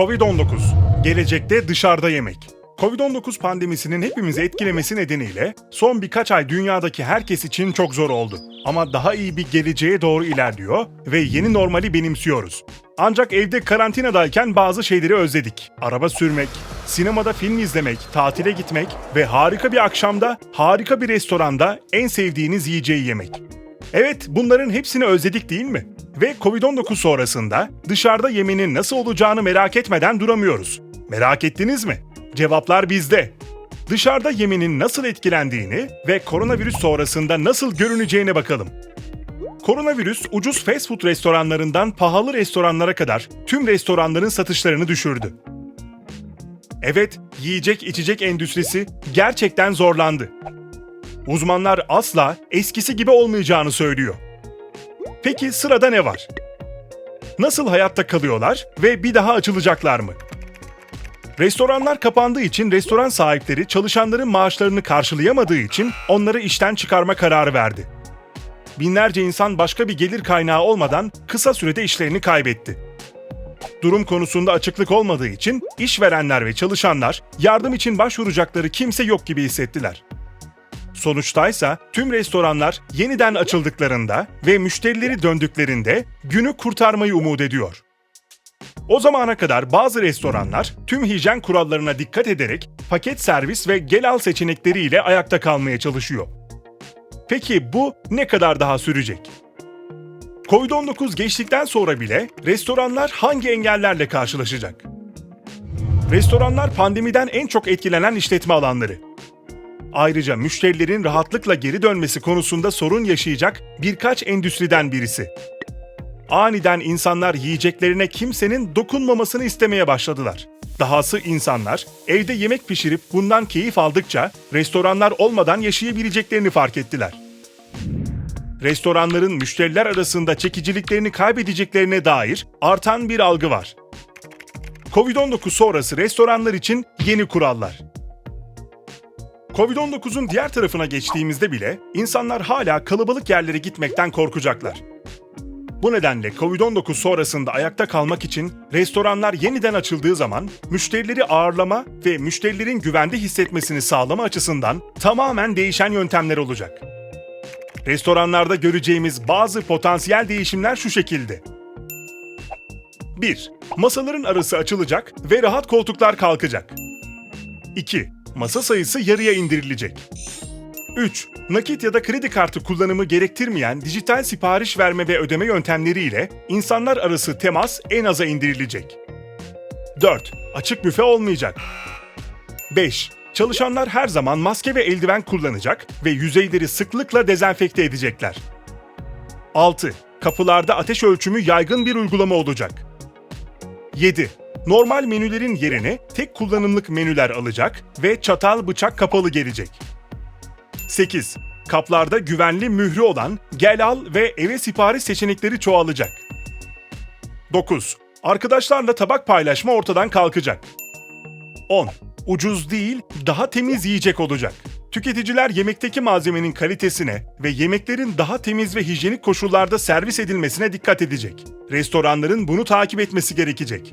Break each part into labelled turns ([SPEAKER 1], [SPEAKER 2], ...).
[SPEAKER 1] Covid-19. Gelecekte dışarıda yemek. Covid-19 pandemisinin hepimizi etkilemesi nedeniyle son birkaç ay dünyadaki herkes için çok zor oldu. Ama daha iyi bir geleceğe doğru ilerliyor ve yeni normali benimsiyoruz. Ancak evde karantinadayken bazı şeyleri özledik. Araba sürmek, sinemada film izlemek, tatile gitmek ve harika bir akşamda, harika bir restoranda en sevdiğiniz yiyeceği yemek. Evet, bunların hepsini özledik değil mi? Ve Covid-19 sonrasında dışarıda yemenin nasıl olacağını merak etmeden duramıyoruz. Merak ettiniz mi? Cevaplar bizde. Dışarıda yemenin nasıl etkilendiğini ve koronavirüs sonrasında nasıl görüneceğine bakalım. Koronavirüs ucuz fast food restoranlarından pahalı restoranlara kadar tüm restoranların satışlarını düşürdü. Evet, yiyecek içecek endüstrisi gerçekten zorlandı. Uzmanlar asla eskisi gibi olmayacağını söylüyor. Peki sırada ne var? Nasıl hayatta kalıyorlar ve bir daha açılacaklar mı? Restoranlar kapandığı için restoran sahipleri çalışanların maaşlarını karşılayamadığı için onları işten çıkarma kararı verdi. Binlerce insan başka bir gelir kaynağı olmadan kısa sürede işlerini kaybetti. Durum konusunda açıklık olmadığı için işverenler ve çalışanlar yardım için başvuracakları kimse yok gibi hissettiler. Sonuçtaysa tüm restoranlar yeniden açıldıklarında ve müşterileri döndüklerinde günü kurtarmayı umut ediyor. O zamana kadar bazı restoranlar tüm hijyen kurallarına dikkat ederek paket servis ve gel al seçenekleriyle ayakta kalmaya çalışıyor. Peki bu ne kadar daha sürecek? Covid-19 geçtikten sonra bile restoranlar hangi engellerle karşılaşacak? Restoranlar pandemiden en çok etkilenen işletme alanları. Ayrıca müşterilerin rahatlıkla geri dönmesi konusunda sorun yaşayacak birkaç endüstriden birisi. Aniden insanlar yiyeceklerine kimsenin dokunmamasını istemeye başladılar. Dahası insanlar evde yemek pişirip bundan keyif aldıkça restoranlar olmadan yaşayabileceklerini fark ettiler. Restoranların müşteriler arasında çekiciliklerini kaybedeceklerine dair artan bir algı var. Covid-19 sonrası restoranlar için yeni kurallar. Covid-19'un diğer tarafına geçtiğimizde bile insanlar hala kalabalık yerlere gitmekten korkacaklar. Bu nedenle Covid-19 sonrasında ayakta kalmak için restoranlar yeniden açıldığı zaman müşterileri ağırlama ve müşterilerin güvende hissetmesini sağlama açısından tamamen değişen yöntemler olacak. Restoranlarda göreceğimiz bazı potansiyel değişimler şu şekilde. 1. Masaların arası açılacak ve rahat koltuklar kalkacak. 2. Masa sayısı yarıya indirilecek. 3. Nakit ya da kredi kartı kullanımı gerektirmeyen dijital sipariş verme ve ödeme yöntemleriyle insanlar arası temas en aza indirilecek. 4. Açık büfe olmayacak. 5. Çalışanlar her zaman maske ve eldiven kullanacak ve yüzeyleri sıklıkla dezenfekte edecekler. 6. Kapılarda ateş ölçümü yaygın bir uygulama olacak. 7. Normal menülerin yerine tek kullanımlık menüler alacak ve çatal bıçak kapalı gelecek. 8. Kaplarda güvenli mührü olan gel al ve eve sipariş seçenekleri çoğalacak. 9. Arkadaşlarla tabak paylaşma ortadan kalkacak. 10. Ucuz değil, daha temiz yiyecek olacak. Tüketiciler yemekteki malzemenin kalitesine ve yemeklerin daha temiz ve hijyenik koşullarda servis edilmesine dikkat edecek. Restoranların bunu takip etmesi gerekecek.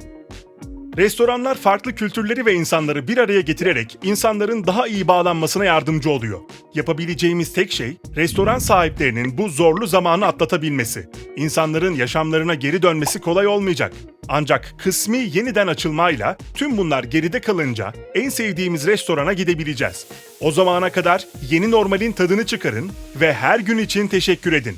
[SPEAKER 1] Restoranlar farklı kültürleri ve insanları bir araya getirerek insanların daha iyi bağlanmasına yardımcı oluyor. Yapabileceğimiz tek şey restoran sahiplerinin bu zorlu zamanı atlatabilmesi. İnsanların yaşamlarına geri dönmesi kolay olmayacak. Ancak kısmi yeniden açılmayla tüm bunlar geride kalınca en sevdiğimiz restorana gidebileceğiz. O zamana kadar yeni normalin tadını çıkarın ve her gün için teşekkür edin.